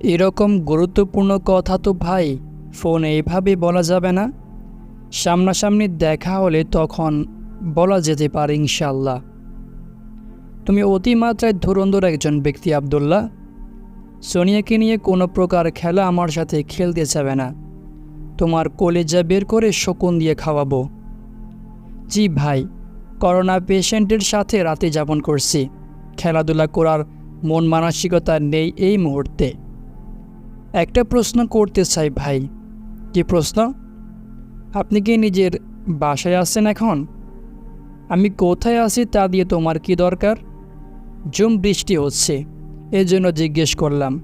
এরকম গুরুত্বপূর্ণ কথা তো ভাই, ফোন এইভাবে বলা যাবে না। সামনাসামনি দেখা হলে তখন বলা যেতে পারে ইনশাল্লাহ তুমি অতিমাত্রায় ধুরন্ধর একজন ব্যক্তি, আবদুল্লাহ। সোনিয়াকে নিয়ে কোনো প্রকার খেলা আমার সাথে খেলতে যাবে না। তোমার কলেজা বের করে শকুন দিয়ে খাওয়াবো। জি ভাই, করোনা পেশেন্টের সাথে রাতে যাপন করছি। খেলাধুলা করার মন মানসিকতা নেই এই মুহূর্তে। একটা প্রশ্ন করতে চাই ভাই। কি প্রশ্ন? আপনি কি নিজের বাসায় আছেন এখন? আমি কোথায় আছি তা দিয়ে তোমার কি দরকার? জুম বৃষ্টি হচ্ছে এই জন্য জিজ্ঞেস করলাম।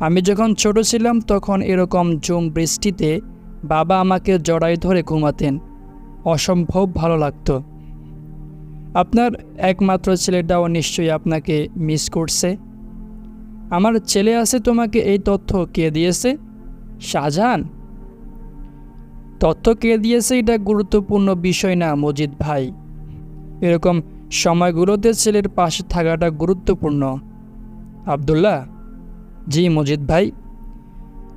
আমি যখন ছোট ছিলাম তখন এরকম জুম বৃষ্টিতে বাবা আমাকে জড়াই ধরে ঘুমাতেন। অসম্ভব ভালো লাগতো। আপনার একমাত্র ছেলেটাও নিশ্চয়ই আপনাকে মিস করছে। আমার ছেলে আছে তোমাকে এই তথ্য কে দিয়েছে? শাহজাহান। তথ্য কে দিয়েছে এটা গুরুত্বপূর্ণ বিষয় না, মজিদ ভাই। এরকম সময়গুলোতে ছেলের পাশে থাকাটা গুরুত্বপূর্ণ। আবদুল্লাহ। জি, মজিদ ভাই।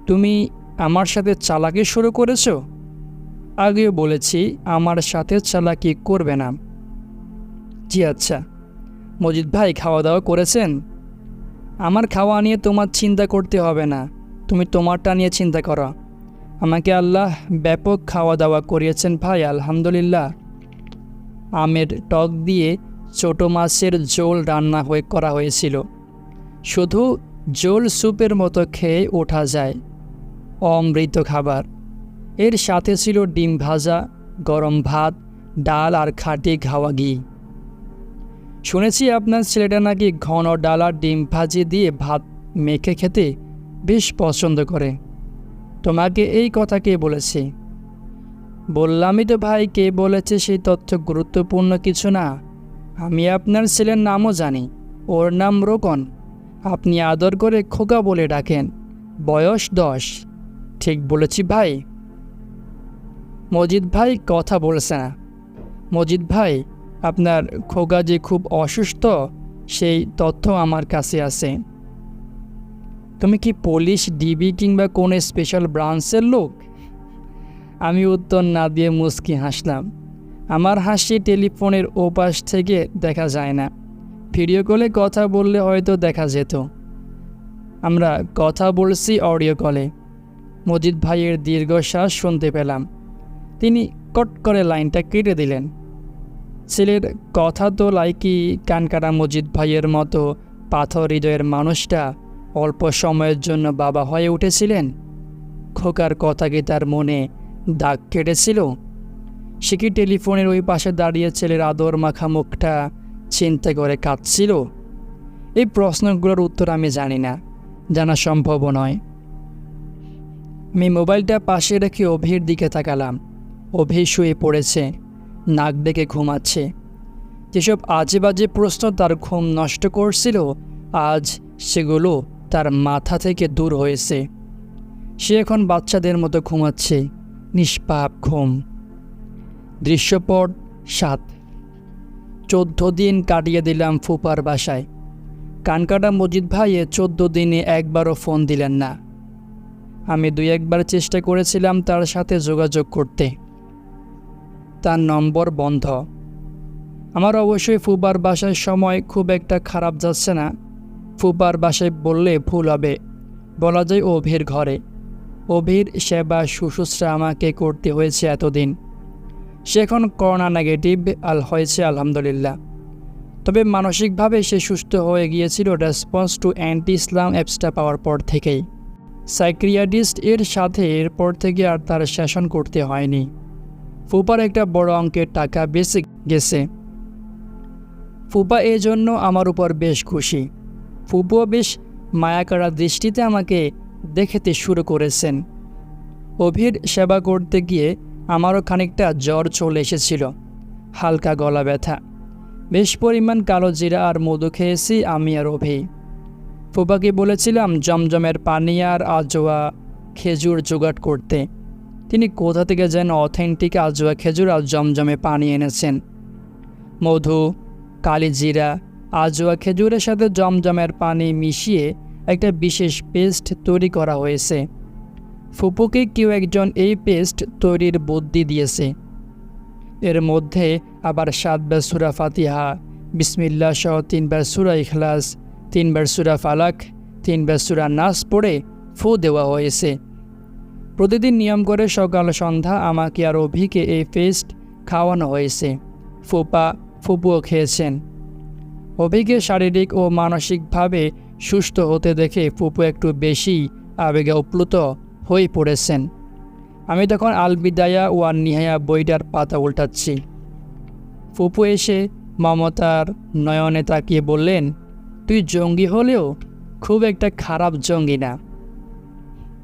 তুমি আমার সাথে চালাকি শুরু করেছ? আগেও বলেছি, আমার সাথে চালাকি করবে না। জি আচ্ছা। মজিদ ভাই খাওয়া দাওয়া করেছেন? আমার খাওয়া নিয়ে তোমার চিন্তা করতে হবে না। তুমি তোমারটা নিয়ে চিন্তা করো। আমাকে আল্লাহ ব্যাপক খাওয়া দাওয়া করিয়েছেন ভাই, আলহামদুলিল্লাহ। আমের টক দিয়ে ছোটো মাছের ঝোল রান্না হয়ে করা হয়েছিল। শুধু জোল স্যুপের মতো খেয়ে ওঠা যায়। অমৃত খাবার। এর সাথে ছিল ডিম ভাজা, গরম ভাত, ডাল আর খাটি ঘাওয়া ঘি। শুনেছি আপনার ছেলেটা নাকি ঘন ডাল, ডিম ভাজি দিয়ে ভাত মেখে খেতে বেশ পছন্দ করে। তোমাকে এই কথা কে বলেছে? বললামই তো ভাই, কে বলেছে সেই তথ্য গুরুত্বপূর্ণ কিছু না। আমি আপনার ছেলের নামও জানি, ওর নাম রোকন। আপনি আদর করে খোকা বলে ডাকেন, বয়স দশ। ঠিক বলেছি ভাই। মজিদ ভাই কথা বলছে না। মজিদ ভাই আপনার খোগা যে খুব অসুস্থ, সেই তথ্য আমার কাছে আছে। তুমি কি পুলিশ, ডিবি কিংবা কোনো স্পেশাল ব্রাঞ্চের লোক? আমি উত্তর না দিয়ে মুস্কি হাসলাম। আমার হাসি টেলিফোনের ওপাশ থেকে দেখা যায় না। ভিডিও কলে কথা বললে হয়তো দেখা যেত। আমরা কথা বলছি অডিও কলে। মজিদ ভাইয়ের দীর্ঘশ্বাস শুনতে পেলাম। তিনি কট করে লাইনটা কেটে দিলেন। ছেলের কথা তো লাইকি কানকাটা মজিদ ভাইয়ের মতো পাথর হৃদয়ের মানুষটা অল্প সময়ের জন্য বাবা হয়ে উঠেছিলেন। খোকার কথা কি তার মনে দাগ কেটেছিল? সে কি টেলিফোনের ওই পাশে দাঁড়িয়ে ছেলের আদর মাখা মুখটা চিন্তা করে কাঁদছিল? এই প্রশ্নগুলোর উত্তর আমি জানি না, জানা সম্ভব নয়। আমি মোবাইলটা পাশে রেখে অভির দিকে তাকালাম। অভি শুয়ে পড়েছে। নাক ডেকে ঘুমাচ্ছে। যেসব আজে বাজে প্রশ্ন তার ঘুম নষ্ট করছিল, আজ সেগুলো তার মাথা থেকে দূর হয়েছে। সে এখন বাচ্চাদের মতো ঘুমাচ্ছে, নিষ্পাপ ঘুম। দৃশ্যপট সাত। চোদ্দ দিন কাটিয়ে দিলাম ফুপার বাসায়। কানকাটা মজিদ ভাইয়ে চোদ্দ দিনে একবারও ফোন দিলেন না। আমি দুই একবার চেষ্টা করেছিলাম তার সাথে যোগাযোগ করতে। তার নম্বর বন্ধ। আমার অবশ্যই ফুবার বাসায় সময় খুব একটা খারাপ যাচ্ছে না। ফুবার বাসায় বললে ভুল হবে। বলা যায় অভির ঘরে। অভির সেবা শুশ্রূষা আমাকে করতে হয়েছে এতদিন। সে এখন করোনা নেগেটিভ আল হয়েছে আলহামদুলিল্লাহ। তবে মানসিকভাবে সে সুস্থ হয়ে গিয়েছিল রেসপন্স টু অ্যান্টি ইসলাম অ্যাপসটা পাওয়ার পর থেকেই। সাইক্রিয়াডিস্ট এর সাথে এরপর থেকে আর তার সেশন করতে হয়নি। ফুপার একটা বড় অঙ্কের টাকা বেঁচে গেছে। ফুপা এই জন্য আমার উপর বেশ খুশি। ফুপুও বেশ মায়াকাড়া দৃষ্টিতে আমাকে দেখেতে শুরু করেছেন। অভির সেবা করতে গিয়ে আমারও খানিকটা জ্বর চলে এসেছিল। হালকা গলা ব্যথা। বেশ পরিমাণ কালো জিরা আর মধু খেয়েছি আমি আর অভি। ফুপাকে বলেছিলাম জমজমের পানি আর আজোয়া খেজুর জোগাড় করতে। তিনি কোথা থেকে যেন অথেন্টিক আজোয়া খেজুর আর জমজমে পানি এনেছেন। মধু, কালিজিরা, আজোয়া খেজুরের সাথে জমজমের পানি মিশিয়ে একটা বিশেষ পেস্ট তৈরি করা হয়েছে। ফুপুকে কেউ একজন এই পেস্ট তৈরির বুদ্ধি দিয়েছে। এর মধ্যে আবার সাতবার সুরা ফাতিহা বিসমিল্লা সহ তিনবার সুরা ইখলাস তিনবার সুরা ফালাক তিনবার সুরা নাস পড়ে ফু দেওয়া হয়েছে। প্রতিদিন নিয়ম করে সকাল, সন্ধ্যা আমাকে আর অভিকে এই পেস্ট খাওয়ানো হয়েছে। ফুপা, ফুপুও খেয়েছেন। অভিকে শারীরিক ও মানসিকভাবে সুস্থ হতে দেখে ফুপু একটু বেশি আবেগে উপ্লুত হয়ে পড়েছেন। আমি তখন আল বিদায়া ও আর নিহায়া বইটার পাতা উল্টাচ্ছি। ফুপু এসে মমতার নয়নে তাকিয়ে বললেন, তুই জঙ্গি হলেও খুব একটা খারাপ জঙ্গি না।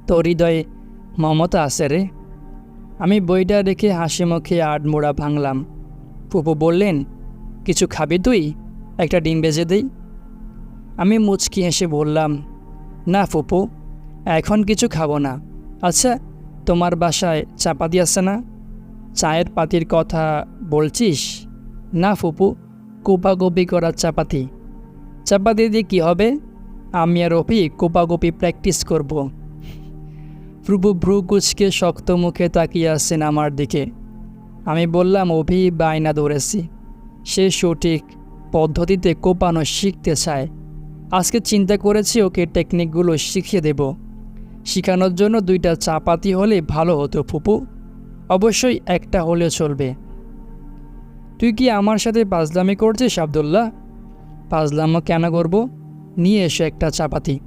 তোর হৃদয়ে মমতা আছে রে। আমি বইটা রেখে হাসি মুখে আড়মোড়া ভাঙলাম। ফুপু বললেন, কিছু খাবি তুই? একটা ডিম বেজে দিই। আমি মুচকি হেসে বললাম, না ফুপু, এখন কিছু খাব না। আচ্ছা তোমার বাসায় চাপাতি আছে না? চায়ের পাতির কথা বলছিস? না ফুপু কোপাগোপি করা চাপাতি। চাপাতি দিয়ে কী হবে? আমি আর অপি কোপাগোপি প্র্যাকটিস করব। প্রভু ভ্রু কুচকে শক্ত মুখে তাকিয়ে আসছেন আমার দিকে। আমি বললাম, অভি, বায়না ধরেছি। সে সঠিক পদ্ধতিতে কোপানো শিখতে চায়। আজকে চিন্তা করেছি ওকে টেকনিকগুলো শিখিয়ে দেব। শেখানোর জন্য দুইটা চাপাতি হলে ভালো হতো, ফুপু। অবশ্যই একটা হলেও চলবে। তুই কি আমার সাথে পাজলামি করছিস, আবদুল্লাহ? পাজলামও কেন করব? নিয়ে এসো একটা চাপাতি।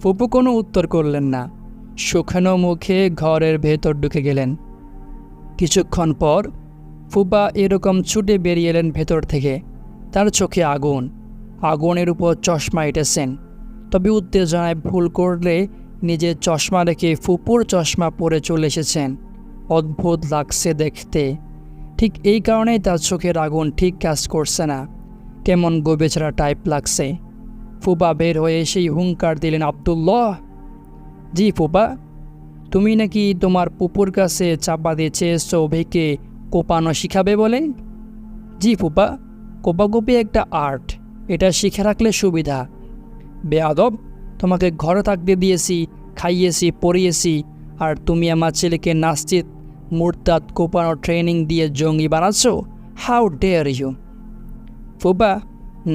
ফুপু কোনো উত্তর করলেন না। শুকনো মুখে ঘরের ভেতর ঢুকে গেলেন। কিছুক্ষণ পর ফুপা এরকম ছুটে বেরিয়ে এলেন ভেতর থেকে। তার চোখে আগুন। আগুনের উপর চশমা এঁটেছেন। তবে উত্তেজনায় ভুল করলে নিজের চশমা রেখে ফুপুর চশমা পরে চলে এসেছেন। অদ্ভুত লাগছে দেখতে। ঠিক এই কারণেই তার চোখের আগুন ঠিক কাজ করছে না। কেমন গোবেছাড়া টাইপ লাগছে। ফুপা বের হয়ে সেই হুঙ্কার দিলেন, আবদুল্লাহ! জি ফুপা, তুমি নাকি তোমার পুপুর কাছে চাপা দিয়ে চেয়েছো অভিকে কোপানো শিখাবে বলে? জি ফুপা, কোপাকুপি একটা আর্ট, এটা শিখে রাখলে সুবিধা। বেয়াদব, তোমাকে ঘরে থাকতে দিয়েছি, খাইয়েছি, পড়িয়েছি, আর তুমি আমার ছেলেকে নাস্তিত মুরতাদ কোপানো ট্রেনিং দিয়ে জঙ্গি বানাচ্ছ? How dare you. ফুপা,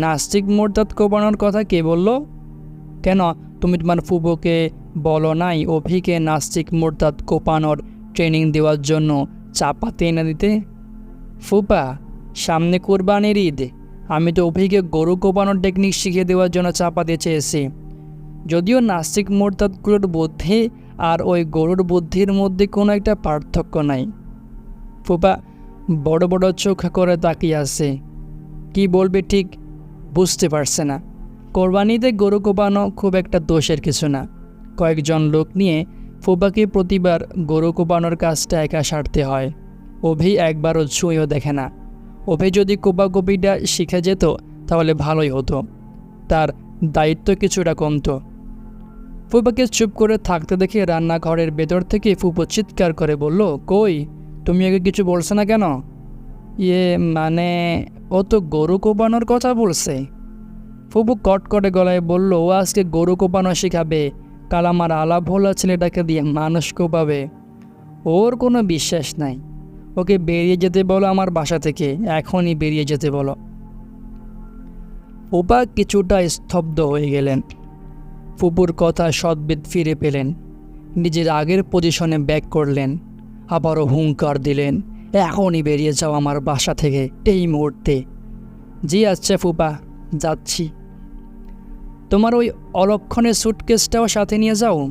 নাস্তিক মোরতাদ কোপানোর কথা কে বলল? কেন তুমি তোমার ফুবোকে বলো নাই, অভিকে নাস্তিক মোরতাদ কোপানোর ট্রেনিং দেওয়ার জন্য চাপাতে এনে দিতে? ফুপা, সামনে কোরবানির ঈদ। আমি তো অভিকে গরু কোপানোর টেকনিক শিখিয়ে দেওয়ার জন্য চাপাতে চেয়েছি। যদিও নাস্তিক মোরতাদগুলোর বুদ্ধি আর ওই গরুর বুদ্ধির মধ্যে কোনো একটা পার্থক্য নাই। ফুপা, বড় বড় চোখ করে তাকিয়ে আছে। কি বলবে ঠিক বুঝতে পারছে না। কোরবানিতে গরু কোপানো খুব একটা দোষের কিছু না। কয়েকজন লোক নিয়ে ফুপাকে প্রতিবার গরু কোপানোর কাজটা একা সারতে হয়। অভি একবারও ছুঁয়েও দেখে না। অভি যদি কোপাকপিটা শিখে যেত, তাহলে ভালোই হতো। তার দায়িত্ব কিছুটা কমতো। ফুপাকে চুপ করে থাকতে দেখে রান্নাঘরের ভেতর থেকে ফুপো চিৎকার করে বলল, কই, তুমি আগে কিছু বলছো না কেন? ইয়ে মানে ও তো গরু কোপানোর কথা বলছে। ফুপু কট করে গলায় বলল, ও আজকে গরু কোপানো শেখাবে। কাল আমার আলা ভোলা ছেলেটাকে দিয়ে মানুষ কোপাবে। ওর কোনো বিশ্বাস নাই। ওকে বেরিয়ে যেতে বলো আমার বাসা থেকে। এখনই বেরিয়ে যেতে বলো। ওপা কিছুটা স্তব্ধ হয়ে গেলেন। ফুপুর কথা সদ্বিদ ফিরে পেলেন। নিজের আগের পজিশনে ব্যাক করলেন। আবারও হুঙ্কার দিলেন, এখনই বেরিয়ে যাও আমার বাসা থেকে, এই মুহূর্তে। জি আচ্ছা ফুপা, যাচ্ছি। তোমার ওই অলক্ষণের সুটকেসটাও সাথে নিয়ে যাও।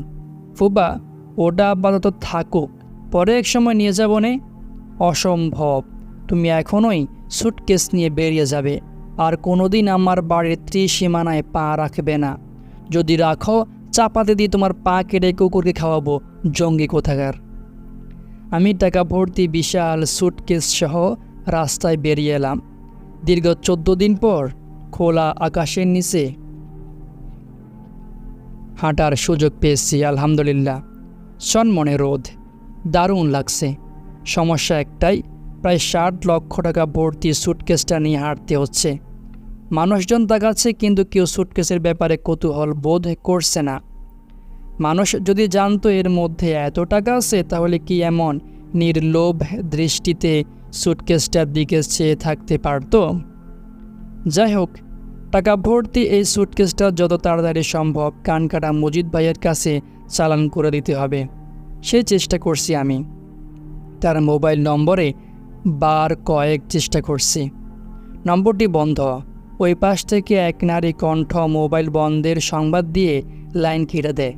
ফুপা, ওটা আপাতত থাকুক। পরে এক সময় নিয়ে যাব নে। অসম্ভব। তুমি এখনই সুটকেস নিয়ে বেরিয়ে যাবে। আর কোনোদিন আমার বাড়ির ত্রিসীমানায় পা রাখবে না। যদি রাখো, চাপাতে দিয়ে তোমার পা কেটে কুকুরকে খাওয়াবো। জঙ্গি কোথাকার। আমি টাকা ভর্তি বিশাল সুটকেস সহ রাস্তায় বেরিয়ে এলাম। দীর্ঘ চোদ্দ দিন পর খোলা আকাশের নিচে হাঁটার সুযোগ পেয়েছি, আলহামদুলিল্লাহ। সন্মনে রোদ, দারুণ লাগছে। সমস্যা একটাই, প্রায় ষাট লক্ষ টাকা ভর্তি সুটকেসটা নিয়ে হাঁটতে হচ্ছে। মানুষজন তাকাচ্ছে, কিন্তু কেউ সুটকেসের ব্যাপারে কৌতূহল বোধ করছে না। মানুষ যদি জানতো এর মধ্যে এত টাকা আছে, তাহলে কি এমন নির্লোভ দৃষ্টিতে সুটকেসটার দিকে চেয়ে থাকতে পারতো? যাই হোক টাকা ভর্তি এই সুটকেসটা যত তাড়াতাড়ি সম্ভব কানকাটা মজিদ ভাইয়ের কাছে চালান করে দিতে হবে। সে চেষ্টা করছি আমি। তার মোবাইল নম্বরে বার কয়েক চেষ্টা করছি। নম্বরটি বন্ধ। ওই পাশ থেকে এক নারী কণ্ঠ মোবাইল বন্ধের সংবাদ দিয়ে লাইন কেটে দেয়।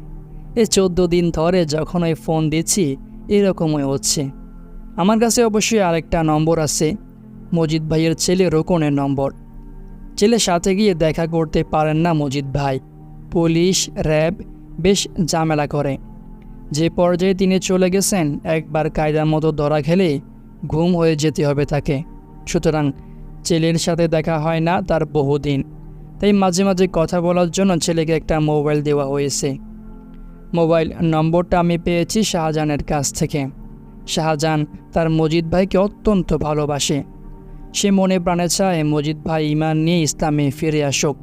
এ চোদ্দ দিন ধরে যখন ওই ফোন দিচ্ছি, এরকমই হচ্ছে। আমার কাছে অবশ্যই আরেকটা নম্বর আছে। মজিদ ভাইয়ের ছেলে রোকনের নম্বর। ছেলে সাথে গিয়ে দেখা করতে পারেন না মজিদ ভাই। পুলিশ, র্যাব বেশ ঝামেলা করে। যে পর্যায়ে তিনি চলে গেছেন, একবার কায়দার মতো ধরা খেলে ঘুম হয়ে যেতে হবে তাকে। সুতরাং ছেলের সাথে দেখা হয় না তার বহুদিন। তাই মাঝে মাঝে কথা বলার জন্য ছেলেকে একটা মোবাইল দেওয়া হয়েছে। মোবাইল নম্বরটা আমি পেয়েছি শাহজাহানের কাছ থেকে। শাহজাহান তার মজিদ ভাইকে অত্যন্ত ভালোবাসে। সে মনে প্রাণে চায় মজিদ ভাই ইমান নিয়ে ইসলামে ফিরে আসুক।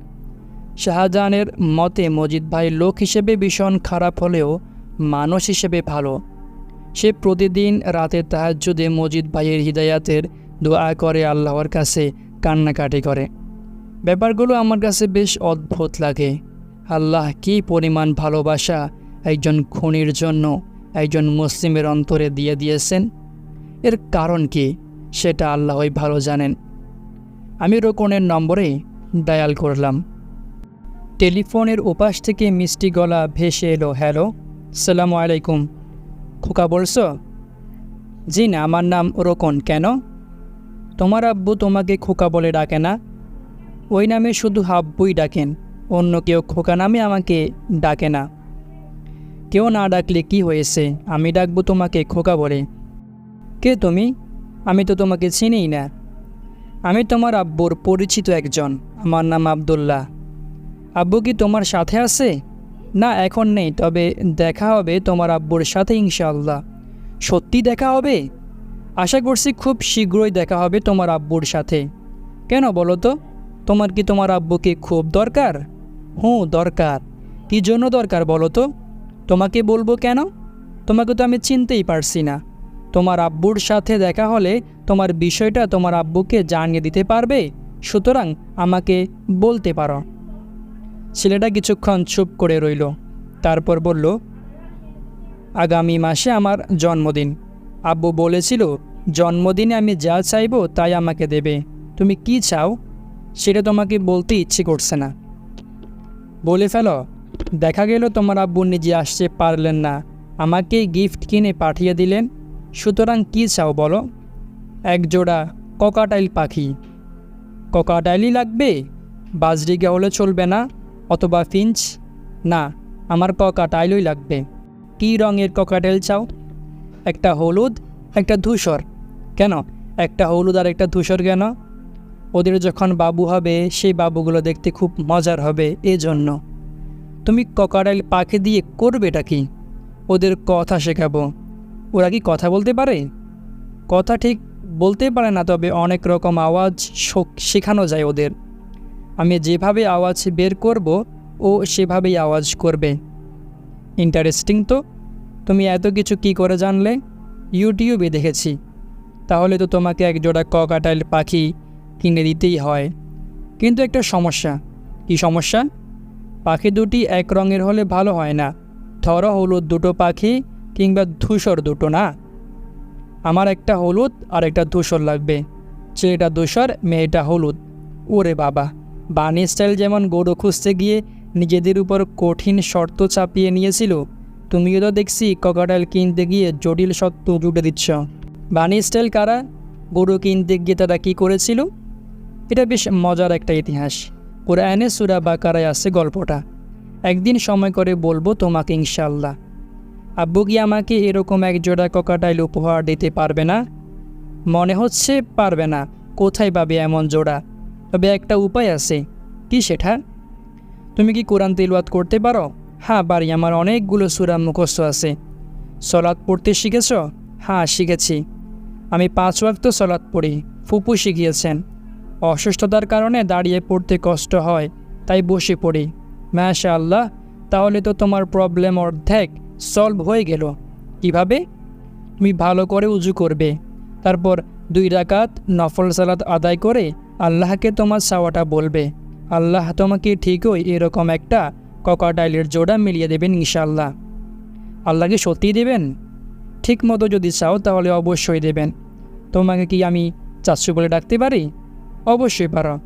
শাহজাহানের মতে মজিদ ভাই লোক হিসেবে ভীষণ খারাপ হলেও মানুষ হিসেবে ভালো। সে প্রতিদিন রাতে তাহাজ্জুদে মজিদ ভাইয়ের হৃদয়াতের দোয়া করে আল্লাহর কাছে কান্নাকাটি করে। ব্যাপারগুলো আমার কাছে বেশ অদ্ভুত লাগে। আল্লাহ কি পরিমাণ ভালোবাসা একজন খুনির জন্য একজন মুসলিমের অন্তরে দিয়ে দিয়েছেন? এর কারণ কি? সেটা আল্লাহই ভালো জানেন। আমি রোকনের নম্বরে ডায়াল করলাম। টেলিফোনের ওপাশ থেকে মিষ্টি গলা ভেসে এলো, হ্যালো, সালামু আলাইকুম। খোকা বলছো? জি না, আমার নাম রোকন, কেন? তোমার আব্বু তোমাকে খোকা বলে ডাকে না। ওই নামে শুধু হাব্বুই ডাকেন, অন্য কেউ খোকা নামে আমাকে ডাকে না। কেউ না ডাকলে কি হয়েছে? আমি ডাকবো তোমাকে খোকা বলে। কে তুমি? আমি তো তোমাকে চিনিই না। আমি তোমার আব্বুর পরিচিত একজন। আমার নাম আবদুল্লাহ। আব্বু কি তোমার সাথে আছে? না, এখন নেই, তবে দেখা হবে তোমার আব্বুর সাথে ইনশাআল্লাহ। সত্যি দেখা হবে? আশা করছি খুব শীঘ্রই দেখা হবে তোমার আব্বুর সাথে। কেন বলো তো? তোমার কি তোমার আব্বুকে খুব দরকার? হুঁ, দরকার। কী জন্য দরকার বলো তো? তোমাকে বলব কেন? তোমাকে তো আমি চিনতেই পারছি না। তোমার আব্বুর সাথে দেখা হলে তোমার বিষয়টা তোমার আব্বুকে জানিয়ে দিতে পারবে? সুতরাং আমাকে বলতে পারো। ছেলেটা কিছুক্ষণ চুপ করে রইল। তারপর বলল, আগামী মাসে আমার জন্মদিন। আব্বু বলেছিল, জন্মদিনে আমি যা চাইব তাই আমাকে দেবে। তুমি কি চাও? সেটা তোমাকে বলতে ইচ্ছে করছে না। বলে ফেলো, দেখা গেল তোমার আব্বু নিজে আসতে পারলেন না। আমাকেই গিফট কিনে পাঠিয়ে দিলেন। সুতরাং কি চাও বলো? এক জোড়া ককাটাইল পাখি। ককাটাইলই লাগবে? বাজরিগা হলে চলবে না? অথবা ফিঞ্চ? না, আমার ককাটাইলই লাগবে। কী রঙের ককাটাইল চাও? একটা হলুদ, একটা ধূসর। কেন? একটা হলুদ আর একটা ধূসর কেন? ওদের যখন বাবু হবে, সেই বাবুগুলো দেখতে খুব মজার হবে, এজন্য। তুমি ককাটাইল পাখি দিয়ে করবেটা কি? ওদের কথা শেখাবো। ওরা কি কথা বলতে পারে? কথা ঠিক বলতে পারে না, তবে অনেক রকম আওয়াজ শেখানো যায় ওদের। আমি যেভাবে আওয়াজ বের করব, ও সেভাবেই আওয়াজ করবে। ইন্টারেস্টিং তো? তুমি এত কিছু কি করে জানলে? ইউটিউবে দেখেছি। তাহলে তো তোমাকে এক জোড়া ককাটাইল পাখি কিনে দিতেই হয়। কিন্তু একটা সমস্যা। কি সমস্যা? পাখি দুটি এক রঙের হলে ভালো হয় না। ধর হলুদ দুটো পাখি কিংবা ধূসর দুটো না। আমার একটা হলুদ আর একটা ধূসর লাগবে। ছেলেটা ধূসর, মেয়েটা হলুদ। ওরে বাবা বানি স্টাইল যেমন গরু খুঁজতে গিয়ে নিজেদের উপর কঠিন শর্ত চাপিয়ে নিয়েছিল, তুমিও তো দেখছি ককাটাইল কিনতে গিয়ে জটিল শর্ত জুটে দিচ্ছ। বানি স্টাইল কারা? গরু কিনতে গিয়ে তারা কী করেছিল? এটা বেশ মজার একটা ইতিহাস। কোরআনে সুরা বাকারায় আছে গল্পটা। একদিন সময় করে বলব তোমাকে ইনশাল্লাহ আব্বু কি আমাকে এরকম এক জোড়া ককাটাইল উপহার দিতে পারবে না? মনে হচ্ছে পারবে না। কোথায় পাবে এমন জোড়া? তবে একটা উপায় আছে। কি সেটা? তুমি কি কোরআন তেলওয়াত করতে পারো? হ্যাঁ বাড়ি আমার অনেকগুলো সুরা মুখস্থ আছে। সলাদ পড়তে শিখেছ? হ্যাঁ শিখেছি। আমি পাঁচ ওয়াক্ত সলাদ পড়ি। ফুপু শিখিয়েছেন। অসুস্থতার কারণে দাঁড়িয়ে পড়তে কষ্ট হয়, তাই বসে পড়ি। ম্যাশা আল্লাহ তাহলে তো তোমার প্রবলেম অর্ধেক। সলভ হয়ে গেল। কীভাবে? তুমি ভালো করে উজু করবে। তারপর দুই রাকাত নফল সালাত আদায় করে আল্লাহকে তোমার চাওয়াটা বলবে। আল্লাহ তোমাকে ঠিকই এরকম একটা ককাটাইলের জোড়া মিলিয়ে দেবেন ইনশাল্লাহ আল্লাহকে সত্যিই দেবেন? ঠিক মতো যদি চাও তাহলে অবশ্যই দেবেন। তোমাকে কি আমি চাচ্ছু বলে ডাকতে পারি? অবশ্যই পারো।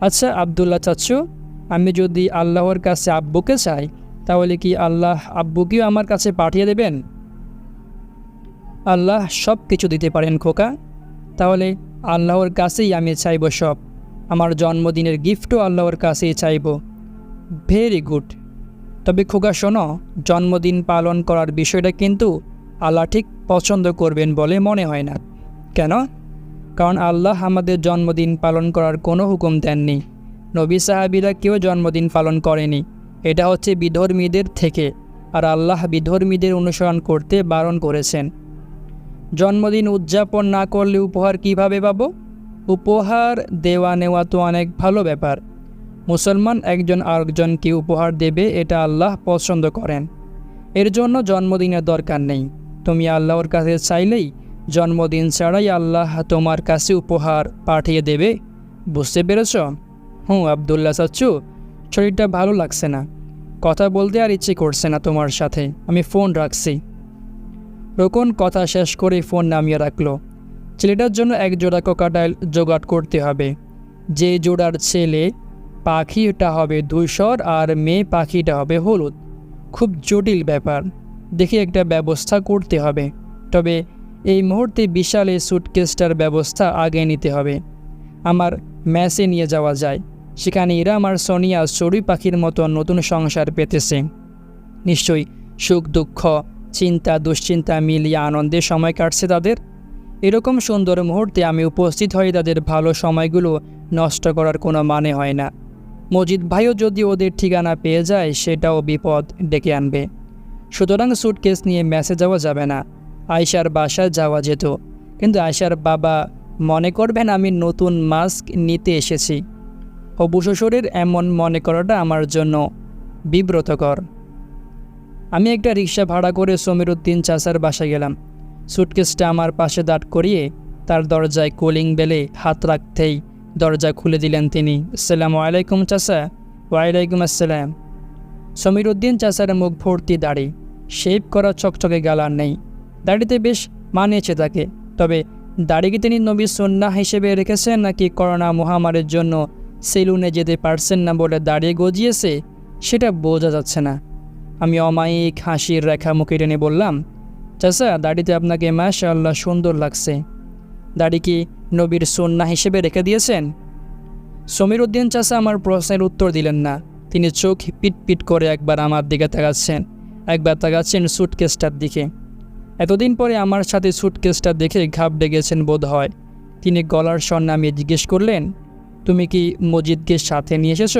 আচ্ছা আবদুল্লাহ চাচ্ছু আমি যদি আল্লাহর কাছে আব্বুকে চাই তাহলে কি আল্লাহ আব্বুকেও আমার কাছে পাঠিয়ে দেবেন? আল্লাহ সব কিছু দিতে পারেন খোকা। তাহলে আল্লাহর কাছেই আমি চাইব সব। আমার জন্মদিনের গিফটও আল্লাহর কাছেই চাইব। Very good. তবে খোকা, শোনো, জন্মদিন পালন করার বিষয়টা কিন্তু আল্লাহ ঠিক পছন্দ করবেন বলে মনে হয় না। কেন? কারণ আল্লাহ আমাদের জন্মদিন পালন করার কোনো হুকুম দেননি। নবী সাহাবিরা কেউ জন্মদিন পালন করেনি। এটা হচ্ছে বিধর্মীদের থেকে, আর আল্লাহ বিধর্মীদের অনুসরণ করতে বারণ করেছেন। জন্মদিন উদযাপন না করলে উপহার কীভাবে পাবো? উপহার দেওয়া নেওয়া তো অনেক ভালো ব্যাপার। মুসলমান একজন আরেকজনকে উপহার দেবে, এটা আল্লাহ পছন্দ করেন। এর জন্য জন্মদিনের দরকার নেই। তুমি আল্লাহর কাছে চাইলেই জন্মদিন ছাড়াই আল্লাহ তোমার কাছে উপহার পাঠিয়ে দেবে। বুঝতে পেরেছ? হুঁ, আবদুল্লাহ চাচ্ছু শরীরটা ভালো লাগছে না। কথা বলতে আর ইচ্ছে করছে না তোমার সাথে। আমি ফোন রাখছি। রোকন কথা শেষ করে ফোন নামিয়ে রাখল। ছেলেটার জন্য এক জোড়া কোকাটাইল জোগাড় করতে হবে। যে জোড়ার ছেলে পাখিটা হবে ধূসর আর মেয়ে পাখিটা হবে হলুদ। খুব জটিল ব্যাপার। দেখি একটা ব্যবস্থা করতে হবে। তবে এই মুহূর্তে বিশাল এই সুটকেসটার ব্যবস্থা আগে নিতে হবে। আমার ম্যাসে নিয়ে যাওয়া যায়। সেখানে ইরাম আর সোনিয়া চড়ুই পাখির মতো নতুন সংসার পেতেছে। নিশ্চয়ই সুখ, দুঃখ, চিন্তা, দুশ্চিন্তা মিলিয়ে আনন্দে সময় কাটছে তাদের। এরকম সুন্দর মুহূর্তে আমি উপস্থিত হয়ে তাদের ভালো সময়গুলো নষ্ট করার কোনো মানে হয় না। মজিদ ভাইও যদি ওদের ঠিকানা পেয়ে যায়, সেটাও বিপদ ডেকে আনবে। সুতরাং সুটকেস নিয়ে ম্যাসে যাওয়া যাবে না। আয়সার বাসায় যাওয়া যেত। কিন্তু আয়সার বাবা, মনে করবেন আমি নতুন মাস্ক নিতে এসেছি। হবু শ্বশুরের এমন মনে করাটা আমার জন্য বিব্রতকর। আমি একটা রিক্সা ভাড়া করে সমীরুদ্দিন চাচার বাসায় গেলাম। সুটকেসটা আমার পাশে দাঁড় করিয়ে তার দরজায় কোলিং বেলে হাত রাখতেই দরজা খুলে দিলেন তিনি। আসসালামু আলাইকুম চাচা। ওয়ালাইকুম আসসালাম। সমীরুদ্দিন চাচার মুখ ভর্তি দাড়ি। শেপ করা চকচকে গালার নেই। দাড়িতে বেশ মানিয়েছে তাকে। তবে দাড়িকে তিনি নবী সন্না হিসেবে রেখেছেন নাকি করোনা মহামারীর জন্য সেলুনে যেতে পারছেন না বলে দাঁড়িয়ে গজিয়েছে, সেটা বোঝা যাচ্ছে না। আমি অমায়িক হাসির রেখা মুখে টেনে বললাম, চাচা, দাড়িতে আপনাকে মাশা আল্লাহ সুন্দর লাগছে। দাড়ি কি নবীর সন্না হিসেবে রেখে দিয়েছেন? সমীর উদ্দিন চাচা আমার প্রশ্নের উত্তর দিলেন না। তিনি চোখ পিট পিট করে একবার আমার দিকে তাকাচ্ছেন, একবার তাকাচ্ছেন সুটকেসটার দিকে। এতদিন পরে আমার সাথে সুটকেসটা দেখে ঘাপ গেছেন বোধ হয় তিনি গলার স্বর নামিয়ে জিজ্ঞেস করলেন তুমি কি মজিদকে সাথে নিয়ে এসেছ?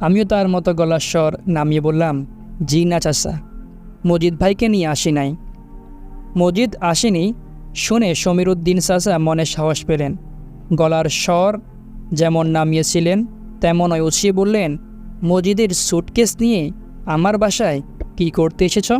আমিও তার মতো গলার স্বর নামিয়ে বললাম, জি না চাচা। মজিদ ভাইকে নিয়ে আসি নাই। মজিদ আসেনি। শুনে সমীরুদ্দিন চাচা মনে সাহস পেলেন। গলার স্বর যেমন নামিয়েছিলেন, তেমনই উছিয়ে বললেন, মজিদের সুটকেস নিয়ে আমার বাসায় কি করতে এসেছ?